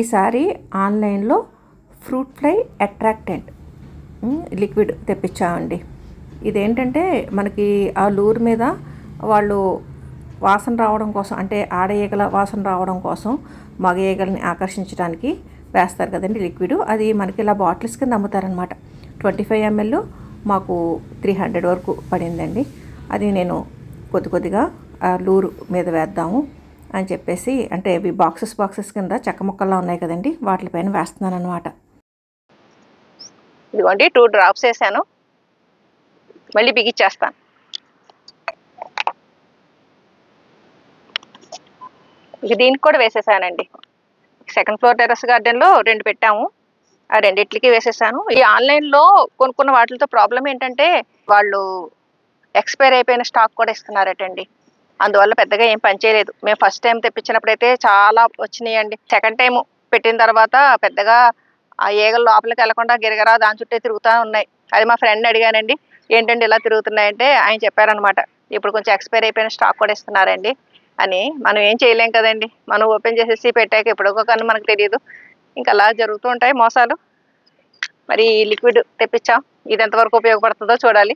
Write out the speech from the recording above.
ఈసారి ఆన్లైన్లో fruit fly attractant liquid తెప్పించామండి. ఇదేంటంటే మనకి ఆ లూర్ మీద వాళ్ళు వాసన రావడం కోసం అంటే ఆడ ఈగల వాసన రావడం కోసం మగ ఈగల్ని ఆకర్షించడానికి వేస్తారు కదండి లిక్విడ్. అది మనకి ఇలా బాటిల్స్ కింద అమ్ముతారనమాట ట్వంటీ ఫైవ్ ఎంఎల్ మాకు త్రీ హండ్రెడ్ వరకు పడిందండి. అది నేను కొద్ది కొద్దిగా ఆ లూరు మీద వేద్దాము. అని చెప్పేసి అంటే ఇవి బాక్సెస్ బాక్సెస్ కింద చెక్క ముక్కల్లో ఉన్నాయి కదండి వాటిపైన వేస్తున్నాను అనమాట ఇదిగోండి టూ డ్రాప్స్ వేసాను. మళ్ళీ బిగిచ్చేస్తాను ఇక దీనికి కూడా వేసేసానండి. సెకండ్ ఫ్లోర్ టెర్రస్ గార్డెన్లో రెండు పెట్టాము. ఆ రెండిట్లకి వేసేసాను. ఈ ఆన్లైన్లో కొనుక్కున్న వాటితో ప్రాబ్లం ఏంటంటే వాళ్ళు ఎక్స్పైర్ అయిపోయిన స్టాక్ కూడా ఇస్తున్నారటండి. అందువల్ల పెద్దగా ఏం పనిచేయలేదు మేము ఫస్ట్ టైం తెప్పించినప్పుడైతే చాలా వచ్చినాయండి. సెకండ్ టైం పెట్టిన తర్వాత పెద్దగా ఆ ఈగలు లోపలికి వెళ్ళకుండా గిరగరా దాని చుట్టే తిరుగుతూ ఉన్నాయి. అది మా ఫ్రెండ్ అడిగానండి ఏంటండి ఇలా తిరుగుతున్నాయంటే? ఆయన చెప్పారనమాట ఇప్పుడు కొంచెం ఎక్స్పైర్ అయిపోయిన స్టాక్ కూడా ఇస్తున్నారండి అని. మనం ఏం చేయలేం కదండి. మనం ఓపెన్ చేసేసి పెట్టాక ఎప్పుడో కానీ మనకు తెలియదు. ఇంకా అలా జరుగుతూ ఉంటాయి మోసాలు. మరి ఈ లిక్విడ్ తెప్పించాం. ఇది ఎంతవరకు ఉపయోగపడుతుందో చూడాలి.